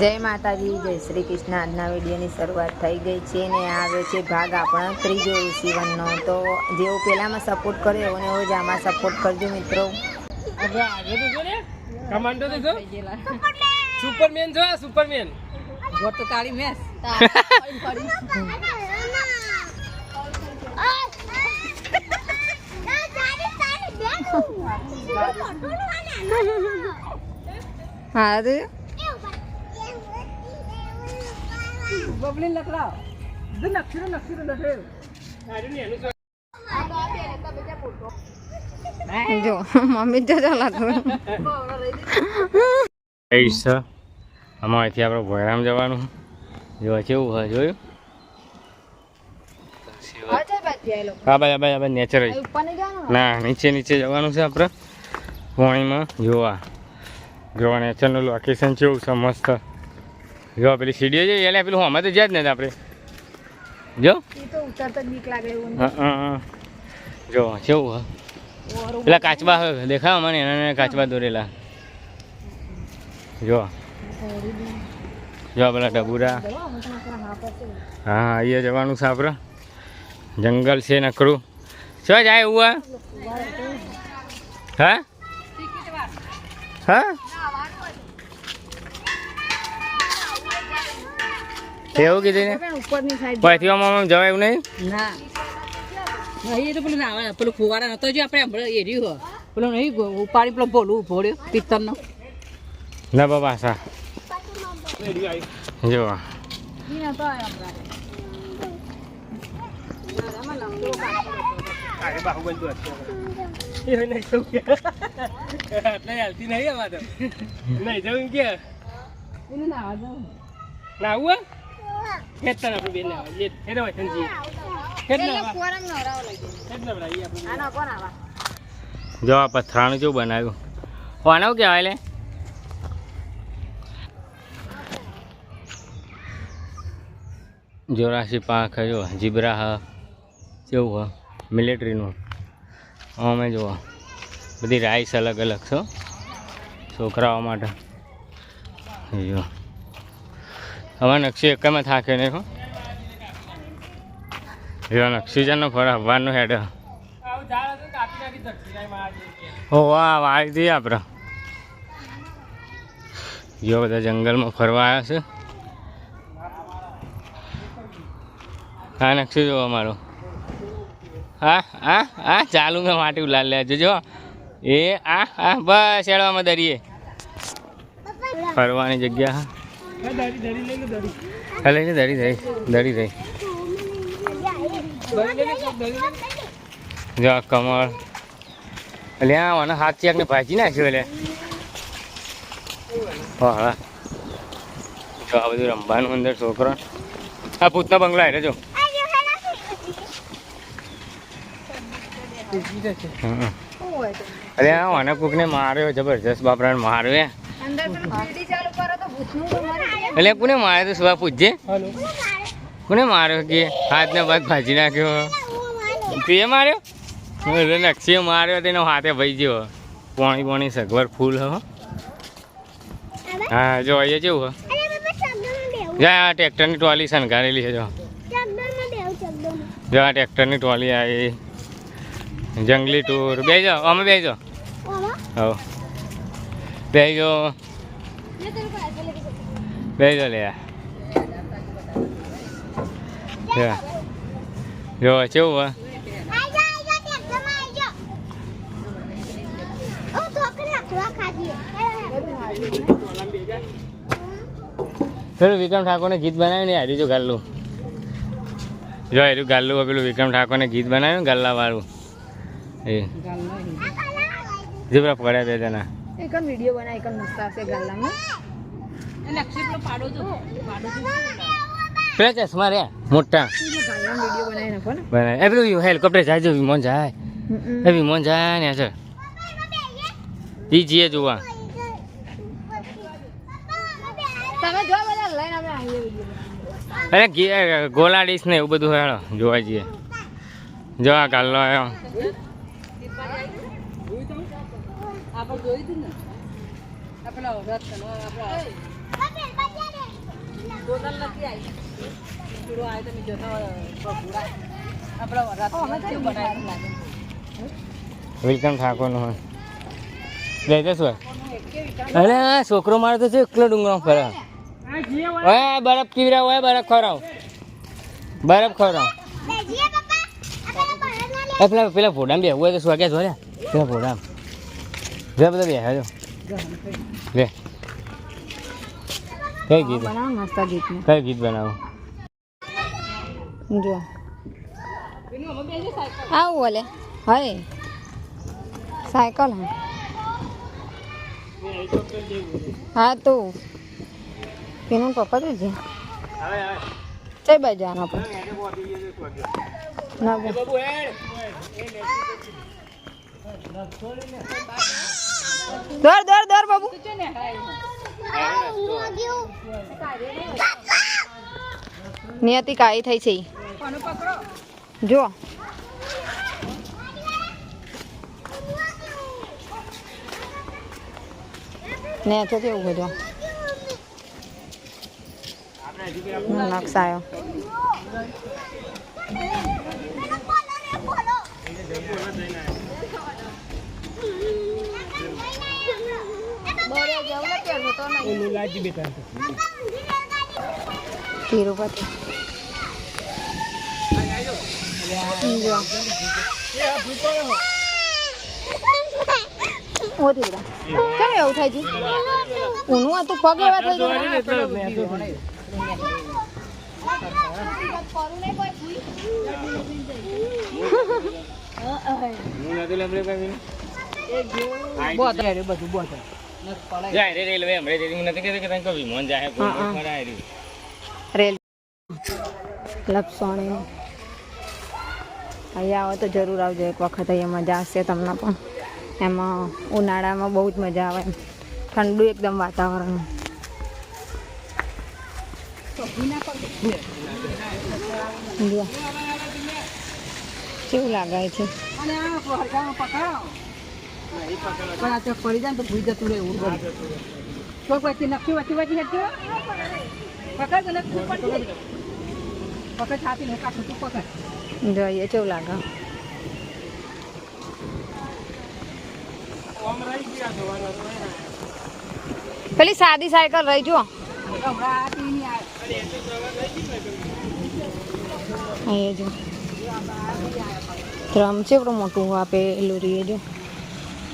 જય માતાજી જય શ્રી કૃષ્ણ. આજના વિડીયોની શરૂઆત થઈ ગઈ છે ને આ આવે છે ભાગ આપણો ત્રીજો સીવનનો તો જેવો પહેલામાં સપોર્ટ કર્યો એવો ને એવો જ આમાં સપોર્ટ કરજો મિત્રો. કમાન્ડો તો જો સુપરમેન જો. સુપરમેન ગોટ તો તાળી મેસ. હા તો બબલી લકડાવ જો નક્ષીરો નક્ષીરો લખે. આર્યું ને એનું શું? જો મમ્મી જો ચાલા તો કહીશ અમારેથી આપણે ભોયરામ જવાનું. જોવા કેવું હોય જોયું? હા ભાઈ ભાઈ ભાઈ નેચર જ. ના નીચે નીચે જવાનું છે આપણે. પોણીમાં જોવા. જોવા નેચરનું લોકેશન કેવું છે મસ્ત. જો પેલી સીડીઓ છે એટલે પેલું અમે તો જ્યાં જ નથી આપણે. જો. હા હા હા. જો કેવું હોય પેલા કાચબા હોય દેખાવ મને એના કાચબા દોરેલા. જો. જો પેલા ડબુરા હા અહીંયા જવાનું છે આપણે. જંગલ છે નકરું. શું જાય એવું? હા? હા? એવું કીધું ને ઉપરની સાઈડ પછી આમાં જવાય એવું નહીં? ના. નહીં તો પેલું ના પેલું ફુવારા નતો જો આપણે હમણાં એ રહ્યું પેલો નહીં ઉપાડી પેલો ભોલું ભોળ્યો પિત્તરનો ના બાબા સા. જો. એ નહીં જવું કે. આટલે હાલતી નહીં આમાં તો. નહીં જવું કે એને નાવા જાઉં. ના આવું હે? હેડ તાર આપણે બેન નાવા. હેડ, હેડ હવે સંજી. હેડ નાવા. હેડ નાવા, ઈ આપણે જો આ પથરાનું કેવું બનાવ્યું કોનું કહેવાય લે જોરાશી પાંખ જો જીબ્રા હ કેવું હ મિલિટરીનું અમે જુઓ બધી રાઈસ અલગ અલગ છો છોકરાઓ માટે જો હવે નકશી એકમાં થાકે નહીં હો. જો નકશીજાનો ફરક હવાનો હેડ. ઓ વાહ વાળી દઈએ આપણે જો બધા જંગલમાં ફરવા આવ્યા છે. હા નકશી જોવો અમારો હા હા હા ચાલુ મેં માટી ઉલાલ લે જો. એ, આ આ, બસ એડવામાં દરિયે. ફરવાની જગ્યા હા. હા, લઈને દરી રહી લો, રહી. જો આ કમળ એટલે આ હાથ હાથ ચેકને ભાજી નાખ્યો એટલે હા જો આ બધું રમવાનું અંદર છોકરા આ ભૂતના બંગલા હેરે જો હમ. અરે આ કોકને માર્યો જબરજસ્ત બાપરાને માર્યો અંદર ચાલુ કરો તો ભૂતનું તો મરી જાય. એટલે કોને માર્યો તો સુવા પૂછજે હાલો. કોને માર્યો કે હાથને ભાગ ભાજી નાખ્યો? તે માર્યો? એટલે નક્ષીએ માર્યો તેનો હાથે ભાઈ ગયો પોણી પોણી સગવડ ફૂલ હો. હા જો અહીંયા જેવું હો. જ્યાં આ ટ્રેક્ટરની ટ્રોલી શણગારેલી છે જો. જો આ ટ્રેક્ટરની ટ્રોલી આવી જંગલી ટૂર. બે જાઓ અમે બે જાઓ હો બે જો બે જો લે જો કેવું હો પેલું વિક્રમ ઠાકોરને ગીત બનાવ્યું ને હારી જો ગાલ્લું. જો હાર્યું ગાલ્લું હોય પેલું વિક્રમ ઠાકોરને ગીત બનાવ્યું ને ગલ્લા વાળું એ જીવરા પડ્યા બે જણા. એક વીડિયો એક મસ્ત આવશે અક્ષય પેલો પાડો જો. પાડો જો. પેલા ચશ્મા રહ્યા મોટા બનાવી નાખો ને બનાવે એ પેલું હેલિકોપ્ટર જાય જો વિમાન જાય. એવી વિમાન જાય ને છે ઈ જીએ જોવા. તમે જો બધા લઈને અમે આવીએ વીડિયો અરે ગોલાડીશ ને એવું બધું હેળો જોવા જઈએ. જો આ ગાલ્લો આવ્યો આપણે જોઈ હતું ને? આપણે ટોટલ નથી આવી. ચૂડો આપણા વરાત કેવું લાગે વેલકમ ઠાકોરનું. હોય લઈ જશો અરે હા છોકરો મારે તો છે એકલો ડુંગરો ફરે ઓય બરફ પીવરાવ ઓય બરફ ખવડાવ. બરફ ખવડાવ. એ પેલા પેલા ફોડામાં બે હોય તો સ્વાગ્યા જોડ્યા પેલા ફોડામ. જો બધા બેહ્યા જો લે. કઈ ગીત? બનાવો મસ્ત ગીત કઈ ગીત બનાવો? જો. આવું બોલે. હય સાયકલ હા. હા તો. તેનું પપ્પા તો છે. કઈ બાજુ આનો ના બાબુ દોડ દોડ દોડ બાબુ. નિયતિ કાળી થઈ છે. જો. ને તો કેવું બધું નકશાયો. કેમ એવું થાય છે ઊનું હતું પગ એવા થઈ ગયા. બોત બધું બોત જાય રે રેલવે રેલી નથી કહેતો કે તને અહીંયા આવો તો જરૂર આવજો એક વખત અહીંયા મજા આવશે તમને પણ. એમાં ઉનાળામાં બહુ જ મજા આવે ઠંડુ એકદમ વાતાવરણ. કેવું લાગે છે? પણ આ તો પડી જાય ને તો ભૂઈ જતું રહે એવું બધું. કોઈ પછી નક્કી વચ્ચે વચ્ચે હટજો. પકડ નક્કી તું પકડ. પકડ છાતી નો કાઠું તું પકડ જોઈએ કેવું લાગે પેલી સાદી સાયકલ રહી આવે અહીંયા જો રમ છે મોટું આપેલું રહીએ જો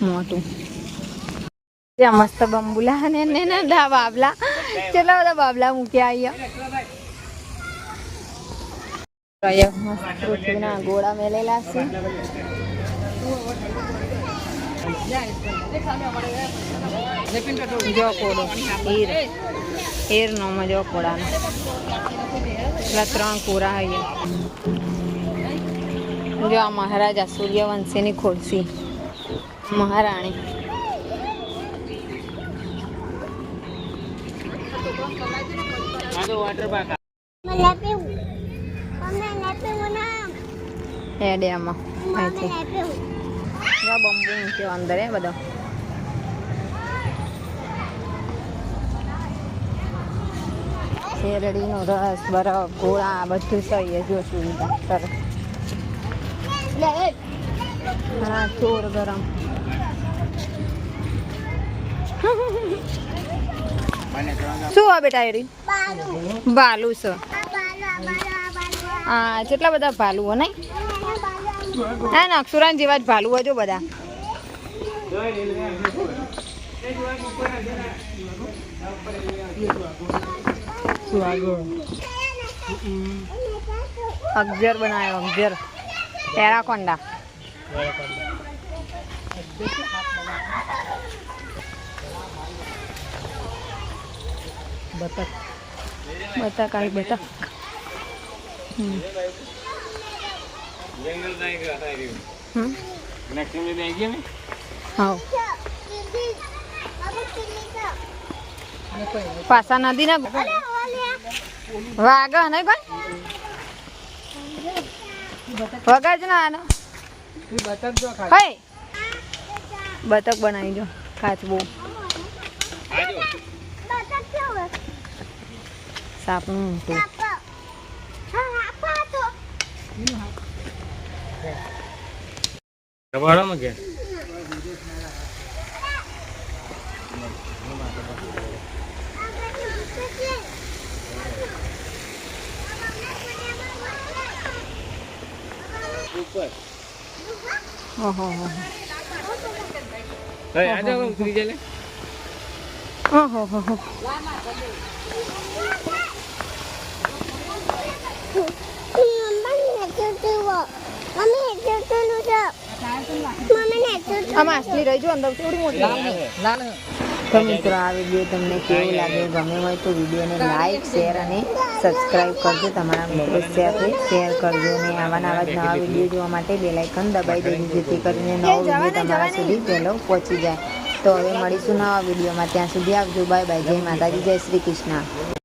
મોટું મસ્ત બંબુલા અને ને ને બાબલા. કેટલા બધા બાબલા મૂક્યા અહીંયા. મસ્ત પૃથ્વીના ગોળા મેલેલા છે. જો હીર હીર. નો મજો પેલા ત્રણ કોરા અહીંયા. જો મહારાજા સૂર્યવંશીની ખોરસી મહારાણી. આ તો વોટર પાર્ક હેડે આમાં. અહીંથી જો બંબુ મૂક્યો અંદર હે બધો. શેરડીનો રસ બરફ ગોળા બધું સહીએ જો સુવિધા સરસ. હા ચોર ગરમ. શું આ બેટા એરી ભાલુ છે. હા કેટલા બધા ભાલુઓ નહીં? હા ને, અક્ષુરાન જેવા જ ભાલુઓ જો બધા. અગજર બનાવ્યો અગજર. ટેરાકોન્ડા બતક. બતક આવી બતક પાસા નદી ને વાગ નહીં ભાઈ વગર જ ના બતક બનાવી જો. ખાલી હે બતક બનાવી જો કાચબો સાપનું ઊંટું રબાડામાં કે ઓહો હો હવે આજે હવે ઉતરી જાય લે. ઓહો હો હો આ માછલી રહી જો અંદર કેવડી મોટી તો મિત્રો આ વીડિયો તમને કેવું લાગે ગમે હોય તો વિડીયોને લાઈક શેર અને સબસ્ક્રાઈબ કરજો. તમારા મિત્રો સાથે શેર કરજો અને આવા નવા જ નવા વીડિયો જોવા માટે બેલાઇકન દબાવી દેજો જેથી કરીને નવો વીડિયો તમારા સુધી પહેલો પહોંચી જાય. તો હવે મળીશું નવા વિડીયોમાં ત્યાં સુધી આવજો. બાય બાય જય માતાજી. જય શ્રી કૃષ્ણ.